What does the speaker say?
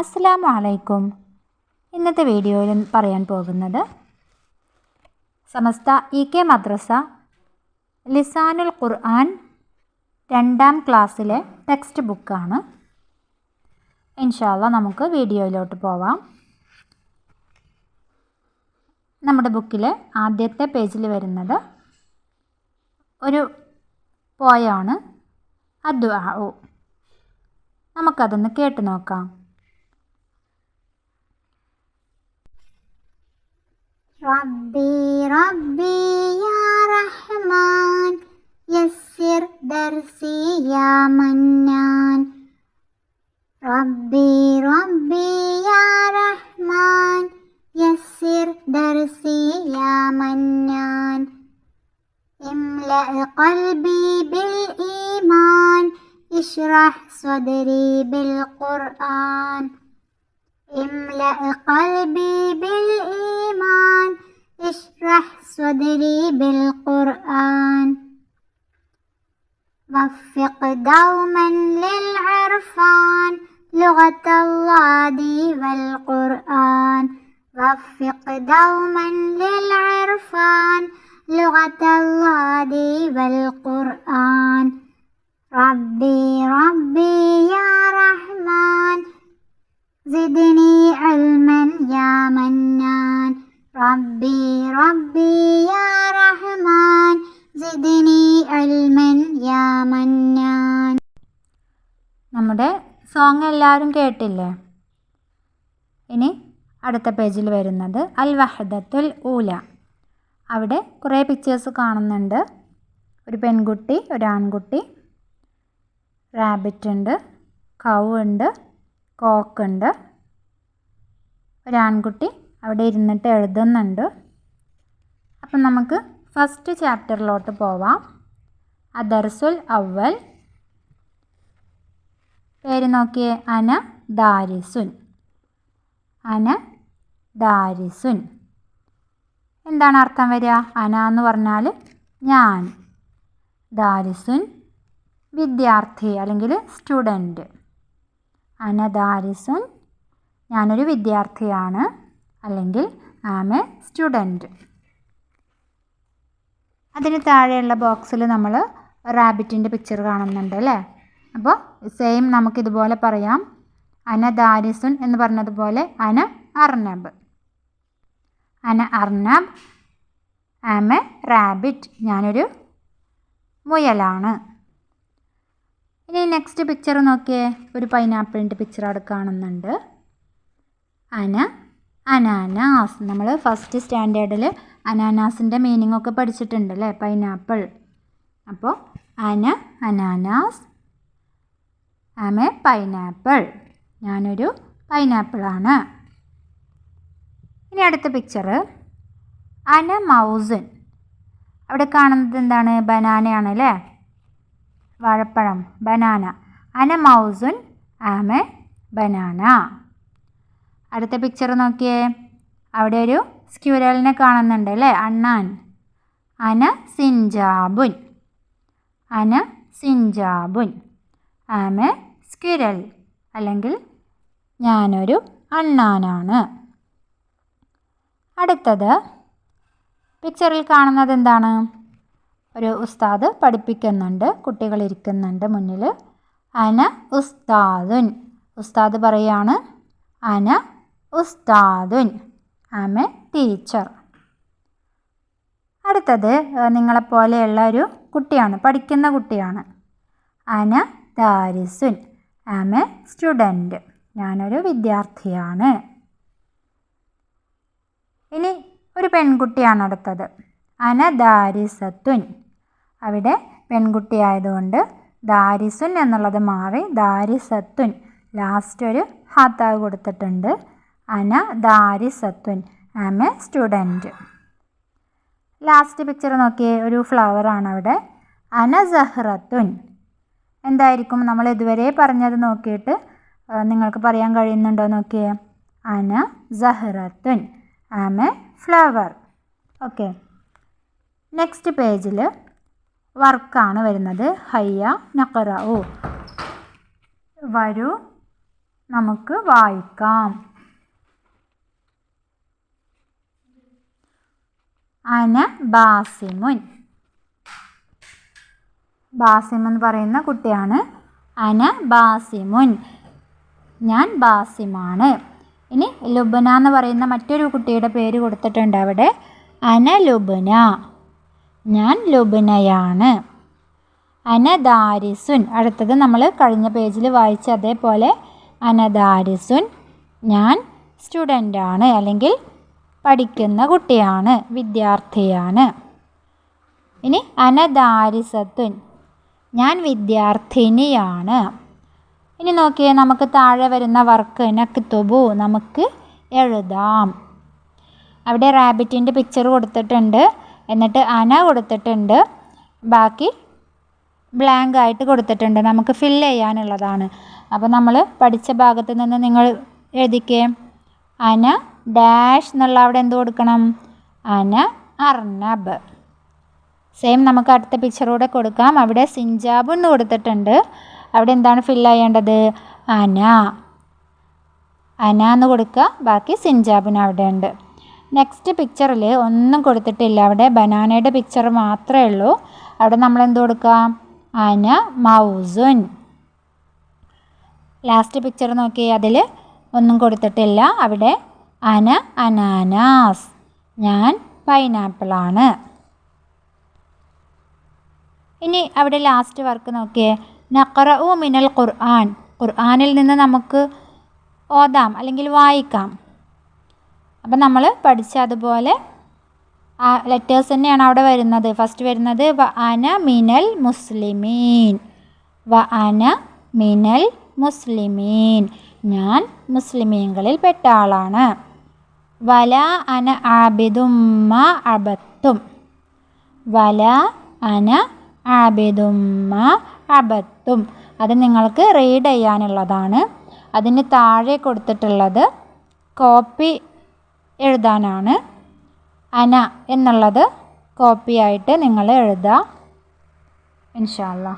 അസ്സലാമു അലൈക്കും. ഇന്നത്തെ വീഡിയോയിൽ പറയാൻ പോകുന്നത് സമസ്ത ഇ കെ മദ്രസ ലിസാനുൽ ഖുർആൻ രണ്ടാം ക്ലാസ്സിലെ ടെക്സ്റ്റ് ബുക്കാണ്. ഇൻഷാല്ല നമുക്ക് വീഡിയോയിലോട്ട് പോവാം. നമ്മുടെ ബുക്കിലെ ആദ്യത്തെ പേജിൽ വരുന്നത് ഒരു പോയാണ് അദ്വാ നമുക്കതൊന്ന് കേട്ട് നോക്കാം. ربي ربي يا رحمن يسر درسي يا منان. ربي ربي يا رحمن يسر درسي يا منان. املأ قلبي بالإيمان اشرح صدري بالقرآن. املأ قلبي بالإيمان اشرح صدري بالقرآن. وفق دوما للعرفان لغة الله والقرآن. وفق دوما للعرفان لغة الله والقرآن. ربي ربي يا رحمن زدني علما يا منان. ربي ربي يا رحمن زدني علما يا منان നമ്മുടെ സോങ് എല്ലാവരും കേട്ടില്ലേ ഇനി അടുത്ത പേജിൽ വരുന്നത് അൽ വഹദത്തുൽ ഊല അവിടെ കുറേ പിക്ചേഴ്സ് കാണുന്നുണ്ട് ഒരു പെൺകുട്ടി ഒരു ആൺകുട്ടി റാബിറ്റ് ഉണ്ട് കൗ ഉണ്ട് കോക്കുണ്ട് ഒരാൺകുട്ടി അവിടെ ഇരുന്നിട്ട് എഴുതുന്നുണ്ട്. അപ്പം നമുക്ക് ഫസ്റ്റ് ചാപ്റ്ററിലോട്ട് പോവാം. അദർസുൽ അവൽ പേര് നോക്കിയേ അന ദാരിസുൻ. അന ദാരിസുൻ. എന്താണ് അർത്ഥം വരിക? അന എന്ന് പറഞ്ഞാൽ ഞാൻ. ദാരിസുൻ വിദ്യാർത്ഥി അല്ലെങ്കിൽ സ്റ്റുഡന്റ് അന ദാരിസുൻ ഞാനൊരു വിദ്യാർത്ഥിയാണ്. അല്ലെങ്കിൽ ആം എ സ്റ്റുഡന്റ് അതിന് താഴെയുള്ള ബോക്സിൽ നമ്മൾ റാബിറ്റിന്റെ പിക്ചർ കാണുന്നുണ്ട് അല്ലേ? അപ്പോൾ സെയിം നമുക്കിതുപോലെ പറയാം. അന ദാരിസുൻ എന്ന് പറഞ്ഞതുപോലെ അന അർണബ്. അന അർണബ് ആം എ റാബിറ്റ് ഞാനൊരു മുയലാണ്. ഇനി നെക്സ്റ്റ് പിക്ചർ നോക്കിയേ. ഒരു പൈനാപ്പിളിന്റെ പിക്ചർ അവിടെ കാണുന്നുണ്ട്. അന അനാനാസ്. നമ്മൾ ഫസ്റ്റ് സ്റ്റാൻഡേർഡിൽ അനാനാസിന്റെ മീനിങ് ഒക്കെ പഠിച്ചിട്ടുണ്ട് അല്ലേ പൈനാപ്പിൾ അപ്പോൾ അന അനാനാസ്. ആമ പൈനാപ്പിൾ ഞാനൊരു പൈനാപ്പിളാണ് ഇനി അടുത്ത പിക്ചർ അന മൗസൻ അവിടെ കാണുന്നത് എന്താണ്? ബനാനയാണ് അല്ലേ വാഴപ്പഴം ബനാന. അന മൗസുൻ ആമ ബനാന അടുത്ത പിക്ചർ നോക്കിയേ. അവിടെ ഒരു സ്ക്യൂരലിനെ കാണുന്നുണ്ട് അല്ലേ? അണ്ണാൻ. അന സിൻജാബുൻ അന സിൻജാബുൻ ആമ എ സ്ക്വിരൽ അല്ലെങ്കിൽ ഞാനൊരു അണ്ണാനാണ്. അടുത്തത് പിക്ചറിൽ കാണുന്നത് എന്താണ്? ഒരു ഉസ്താദ് പഠിപ്പിക്കുന്നുണ്ട് കുട്ടികൾ ഇരിക്കുന്നുണ്ട് മുന്നിൽ. അന ഉസ്താദുൻ. ഉസ്താദ് പറയാണ് അന ഉസ്താദുൻ ആം എ ടീച്ചർ. അടുത്തത് നിങ്ങളെപ്പോലെയുള്ള ഒരു കുട്ടിയാണ് പഠിക്കുന്ന കുട്ടിയാണ്. അന ദാരിസുൻ ആം എ സ്റ്റുഡന്റ് ഞാനൊരു വിദ്യാർത്ഥിയാണ്. ഇനി ഒരു പെൺകുട്ടിയാണ് അടുത്തത്. അന ദാരിസത്തുൻ. അവിടെ പെൺകുട്ടിയായതുകൊണ്ട് ദാരിസുൻ എന്നുള്ളത് മാറി ദാരിസത്തുൻ ലാസ്റ്റ് ഒരു ഹാത്താവ് കൊടുത്തിട്ടുണ്ട്. അന ദാരിസത്തുൻ am a student last picture നോക്കിയേ ഒരു ഫ്ലവറാണ് അവിടെ അന സഹ്റത്തുൻ എന്തായിരിക്കും? നമ്മൾ ഇതുവരെ പറഞ്ഞത് നോക്കിയിട്ട് നിങ്ങൾക്ക് പറയാൻ കഴിയുന്നുണ്ടോ നോക്കിയേ? അന സഹ്റത്തുൻ am a flower okay next പേജിൽ വർക്കാണ് വരുന്നത്. ഹയ്യ നക്കറ ഓ വരൂ നമുക്ക് വായിക്കാം. അന ബാസിമുൻ. ബാസിം എന്ന് പറയുന്ന കുട്ടിയാണ്. അന ബാസിമുൻ. ഞാൻ ബാസിമാണ്. ഇനി ലുബന എന്ന് പറയുന്ന മറ്റൊരു കുട്ടിയുടെ പേര് കൊടുത്തിട്ടുണ്ട് അവിടെ. അന ലുബന. ഞാൻ ലുബനയാണ്. അനദാരിസുൻ. അടുത്തത് നമ്മൾ കഴിഞ്ഞ പേജിൽ വായിച്ച അതേപോലെ അനദാരിസുൻ. ഞാൻ സ്റ്റുഡന്റാണ്. അല്ലെങ്കിൽ പഠിക്കുന്ന കുട്ടിയാണ് വിദ്യാർത്ഥിയാണ്. ഇനി അനദാരിസത്തുൻ ഞാൻ വിദ്യാർത്ഥിനിയാണ്. ഇനി നോക്കിയേ നമുക്ക് താഴെ വരുന്ന വർക്ക് നക്തുബു നമുക്ക് എഴുതാം. അവിടെ റാബിറ്റിന്റെ പിക്ചർ കൊടുത്തിട്ടുണ്ട് എന്നിട്ട് അന കൊടുത്തിട്ടുണ്ട്. ബാക്കി ബ്ലാങ്ക് ആയിട്ട് കൊടുത്തിട്ടുണ്ട്. നമുക്ക് ഫിൽ ചെയ്യാനുള്ളതാണ്. അപ്പോൾ നമ്മൾ പഠിച്ച ഭാഗത്ത് നിന്ന് നിങ്ങൾ എഴുതിക്കേ അന ഡാഷ് എന്നുള്ള അവിടെ എന്ത് കൊടുക്കണം? അന അർണബ്. സെയിം നമുക്ക് അടുത്ത പിക്ചറൂടെ കൊടുക്കാം. അവിടെ സിഞ്ചാബ് എന്ന് കൊടുത്തിട്ടുണ്ട്. അവിടെ എന്താണ് ഫില്ല് ചെയ്യേണ്ടത്? അന. അന എന്ന് കൊടുക്കുക. ബാക്കി സിഞ്ചാബിന് അവിടെ ഉണ്ട്. നെക്സ്റ്റ് പിക്ചറിൽ ഒന്നും കൊടുത്തിട്ടില്ല. അവിടെ ബനാനയുടെ പിക്ചർ മാത്രമേ ഉള്ളൂ. അവിടെ നമ്മൾ എന്ത് കൊടുക്കാം അന മൗസുൻ. ലാസ്റ്റ് പിക്ചർ നോക്കി അതിൽ ഒന്നും കൊടുത്തിട്ടില്ല. അവിടെ അന അനാനാസ്. ഞാൻ പൈനാപ്പിളാണ്. ഇനി അവിടെ ലാസ്റ്റ് വർക്ക് നോക്കിയേ. നഖറഉ മിനൽ ഖുർആൻ. ഖുർആനിൽ നിന്ന് നമുക്ക് ഓതാം അല്ലെങ്കിൽ വായിക്കാം. അപ്പം നമ്മൾ പഠിച്ച അതുപോലെ ആ ലെറ്റേഴ്സ് തന്നെയാണ് അവിടെ വരുന്നത്. ഫസ്റ്റ് വരുന്നത് വ അന മിനൽ മുസ്ലിമീൻ. വ അന മിനൽ മുസ്ലിമീൻ. ഞാൻ മുസ്ലിമീങ്ങളിൽ പെട്ട ആളാണ്. വല അന ആബിദുമ്മ അബത്തും. വല അന ആബിദുമ്മ അബത്തും. അത് നിങ്ങൾക്ക് റീഡ് ചെയ്യാനുള്ളതാണ്. അതിന് താഴെ കൊടുത്തിട്ടുള്ളത് കോപ്പി എഴുതാനാണ്. അന എന്നുള്ളത് കോപ്പിയായിട്ട് നിങ്ങൾ എഴുതുക ഇൻഷാല്ലാ